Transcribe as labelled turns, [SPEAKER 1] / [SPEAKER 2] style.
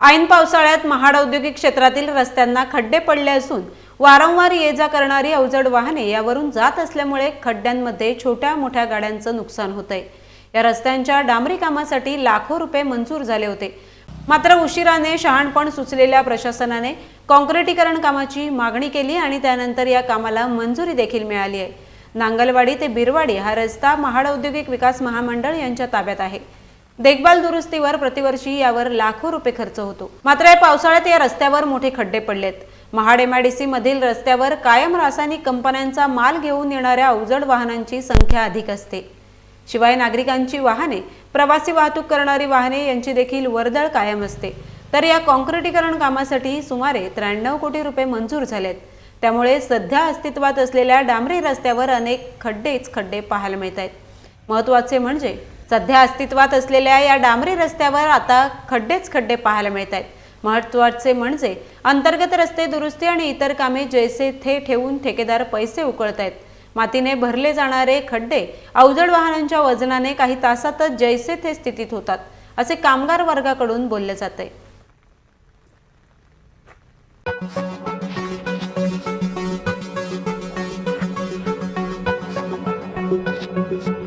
[SPEAKER 1] ऐन पावसाळ्यात महाड औद्योगिक क्षेत्रातील रस्त्यांना खड्डे पडले असून वारंवार ये जा करणारी अवजड वाहने यावरून जात असल्यामुळे खड्ड्यांमध्ये छोट्या मोठ्या गाड्यांचं नुकसान होत आहे या रस्त्यांच्या डांबरी कामासाठी लाखो रुपये मंजूर झाले होते. मात्र उशिराने शहाणपण सुचलेल्या प्रशासनाने काँक्रिटीकरण कामाची मागणी केली आणि त्यानंतर या कामाला मंजुरी देखील मिळाली आहे. नांगलवाडी ते बिरवाडी हा रस्ता महाड औद्योगिक विकास महामंडळ यांच्या ताब्यात आहे. देखभाल दुरुस्तीवर प्रतिवर्षी यावर लाखो रुपये खर्च होतो. मात्र या पावसाळ्यात या रस्त्यावर मोठे खड्डे पडलेत. महाड एमआयडीसी मधील रस्त्यावर कायम रासायनिक कंपन्यांचा माल घेऊन येणाऱ्या अवजड वाहनांची संख्या अधिक असते. शिवाय नागरिकांची वाहने प्रवासी वाहतूक करणारी वाहने यांची देखील वर्दळ कायम असते. तर या काँक्रिटीकरण कामासाठी सुमारे त्र्याण्णव कोटी रुपये मंजूर झालेत. त्यामुळे सध्या अस्तित्वात असलेल्या डांबरी रस्त्यावर अनेक खड्डेच खड्डे पाहायला मिळत आहेत महत्त्वाचे म्हणजे सध्या अस्तित्वात असलेल्या या डांबरी रस्त्यावर आता खड्डेच खड्डे पाहायला मिळत आहेत महत्त्वाचे म्हणजे अंतर्गत रस्ते दुरुस्ती आणि इतर कामे जैसे थे ठेवून ठेकेदार पैसे उकळत आहेत मातीने भरले जाणारे खड्डे अवजड वाहनांच्या वजनाने काही तासातच जैसे थे स्थितीत होतात असे कामगार वर्गाकडून बोलले जाते Thank you.